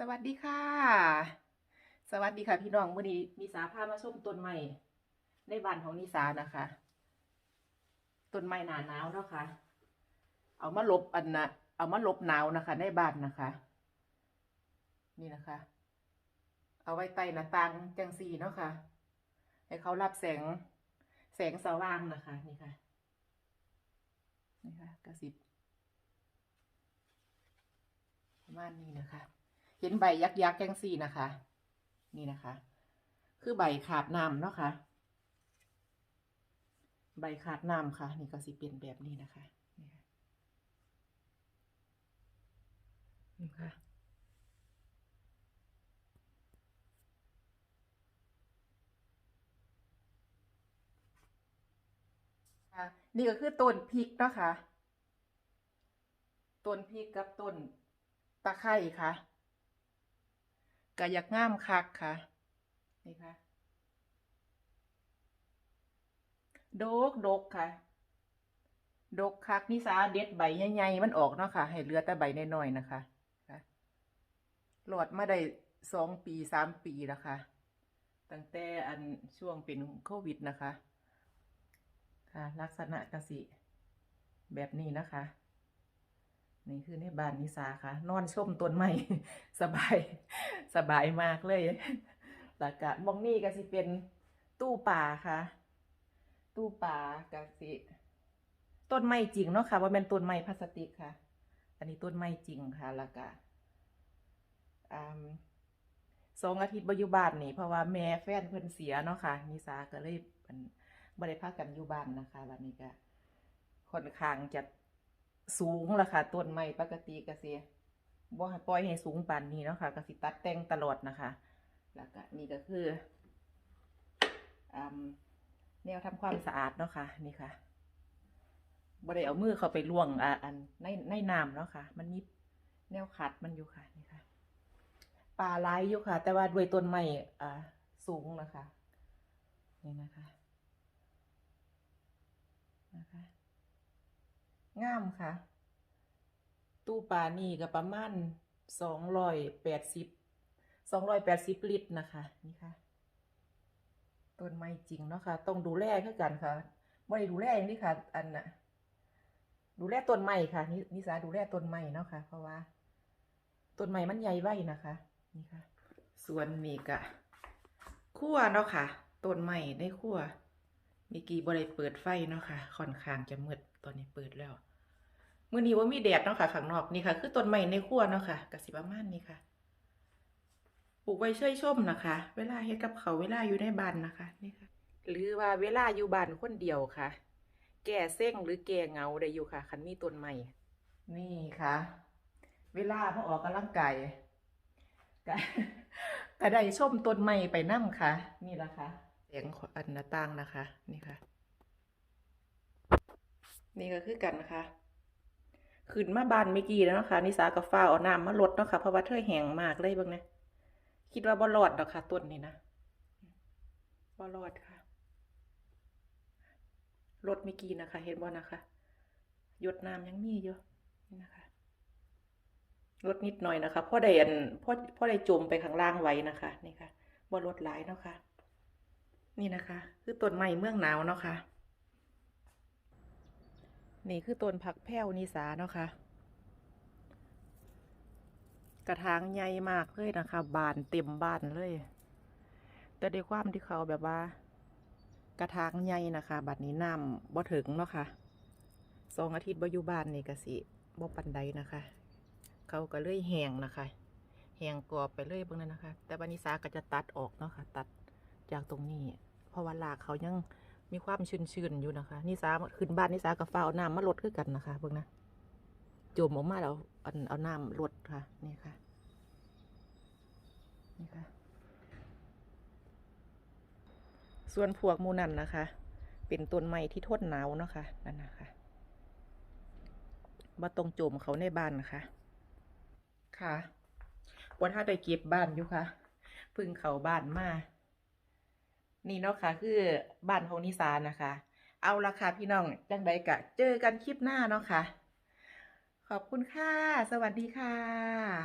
สวัสดีค่ะ สวัสดีค่ะพี่น้องวันนี้นิสาพามาชมต้นไม้ในบ้านของนิสานะคะต้นไม้หนาหนาวเนาะค่ะ เอามาลบอันนะเอามาลบหนาวนะคะ ในบ้านนะคะ นี่นะคะ เอาไว้ใต้หน้าต่างจังซีเนาะค่ะให้เขารับแสงแสงสว่างนะคะ นี่ค่ะนี่ค่ะกระสิบประมาณนี้นะคะ เห็นใบยักษ์ยักแกงซี่นะคะ นี่นะคะ คือใบขาดน้ำเนาะค่ะ ใบขาดน้ำค่ะ นี่ก็สิเป็นแบบนี้นะคะนี่ค่ะนี่ค่ะค่ะนี่ก็คือต้นพริกเนาะค่ะต้นพริกกับต้นตะไคร้ค่ะ ก็อยากงามคักค่ะ นี่ค่ะ ดกดกค่ะ ดกคักนิสาเด็ดใบใหญ่ๆมันออกเนาะค่ะ ให้เหลือแต่ใบน้อยๆนะคะค่ะหลอดมาได้สองปีสามปีแล้วค่ะ ตั้งแต่อันช่วงเป็นโควิดนะคะ ค่ะ ลักษณะกสิแบบนี้นะคะ นี่คือในบ้านนิสาค่ะ นอนชมต้นไม้สบายสบายมากเลยแล้วก็มองนี่ก็สิเป็นตู้ป่าค่ะ ตู้ป่ากสิต้นไม้จริงเนาะค่ะว่าเป็นต้นไม้พลาสติกค่ะ อันนี้ต้นไม้จริงค่ะแล้วก็อ่าสองอาทิตย์บอยู่บ้านนี่เพราะว่าแม่แฟนเพิ่นเสียเนาะค่ะนิสาก็เลยบริพักกันอยู่บ้านนะคะวันนี้ก็ค่อนข้างจะ สูงละค่ะต้นไม้ปกติก็สิบ่ให้ปล่อยให้สูงปานนี้เนาะค่ะก็สิตัดแต่งตลอดนะคะ แล้วก็นี่ก็คืออแนวทำความสะอาดเนาะค่ะนี่ค่ะบ่ได้เอามือเข้าไปล่วงอ่าอันในในน้ำเนาะค่ะ มันมีแนวขัดมันอยู่ค่ะนี่ค่ะปลาไหลายอยู่ค่ะ แต่ว่าด้วยต้นไม้อ่าสูงนะคะนี่นะคะนะคะ งามค่ะ ตู้ปลานี่ก็ประมาณสองร้อยแปดสิบสองร้อยแปดสิบลิตรนะคะนี่ค่ะต้นไม้จริงเนาะค่ะ ต้องดูแลคือกันค่ะไม่ได้ดูแลอย่างนี้ค่ะ อันน่ะ ดูแลต้นไม้ค่ะนินิสาดูแลต้นไม้เนาะค่ะ เพราะว่าต้นไม้มันใหญ่ไว้นะคะ นี่ค่ะ ส่วนนี้ก็ขั้วเนาะค่ะต้นไม้ในขั้วเมื่อกี้บ่ได้เปิดไฟเนาะค่ะค่อนข้างจะมืด ตอนนี้เปิดแล้วมื้อนี้ว่ามีแดดเนาะค่ะข้างนอกนี่ค่ะ คือต้นไม้ในครัวเนาะค่ะกสิประมาณนี้ค่ะปลูกไว้เชยชมนะคะ เวลาเฮ็ดกับเขาวเวลาอยู่ในบ้านนะคะนี่ค่ะ หรือว่าเวลาอยู่บ้านคนเดียวค่ะ แก่เส้งหรือแก่เหงาได้อยู่ค่ะ คันมีต้นไม้นี่ค่ะ เวลามาออกกำลังกายก็ก็ได้ชมต้นไม้ไปนั่ค่ะ นี่ละค่ะเสียงอันหน้าต่างนะคะ นี่ค่ะ นี่ก็คือกันนะคะขึ้นมาบานเมื่อกี้แล้วนะคะนิสากับฟ้าเอาน้ำมาลดเนาะค่ะเพราะว่าเธอแห้งมากเลยบิ่งนะคิดว่าบ่รอดดอกค่ะต้นนี้นะบ่รอดค่ะลดเมื่อกี้นะคะ เห็นบ่นะคะหยดน้ำยังมีอยู่นี่นะคะลดนิดหน่อยนะคะพ่อได้อันพ่อพ่อได้จมไปข้างล่างไว้นะคะนี่ค่ะบ่ลดหลายเนาะค่ะนี่นะคะ คือต้นไม้เมืองหนาวเนาะค่ะ นี่คือต้นผักแพ้วนิสาเนาะค่ะ กระถางใหญ่มากเลยนะคะ บานเต็มบานเลย แต่ด้วยความที่เขาแบบว่า กระถางใหญ่นะคะ บัดนี้น้ำบ่ถึงเนาะค่ะสองอาทิตย์บ่อยู่บ้านนี่กสิบ่ปันใดนะคะ เขาก็เลยแหงนะคะ แหงกรอบไปเลยเบางนั้นนะคะ แต่บันนิสาก็จะตัดออกเนาะค่ะ ตัดจากตรงนี้ เพราะว่าลากเขายัง มีความชื้นๆอยู่นะคะนิสาขึ้นบ้านนิสากับฟ้าเอาน้ำมาลดคือกันนะคะเบิ่งนะจมออกมาแล้วเอาเอาน้ำลดค่ะนี่ค่ะนี่ค่ะ ส่วนพวกมูนันนะคะ เป็นต้นไม้ที่ทนหนาวนะคะนั่นนะคะมาตรงจมเขาในบ้านนะคะค่ะวันถ้าได้เก็บบ้านอยู่ค่ะพึ่งเขาบ้านมา นี่เนาะค่ะคือบ้านของนิสานนะคะ เอาละค่ะพี่น้องจังใดกะ เจอกันคลิปหน้าเนาะค่ะ ขอบคุณค่ะ สวัสดีค่ะ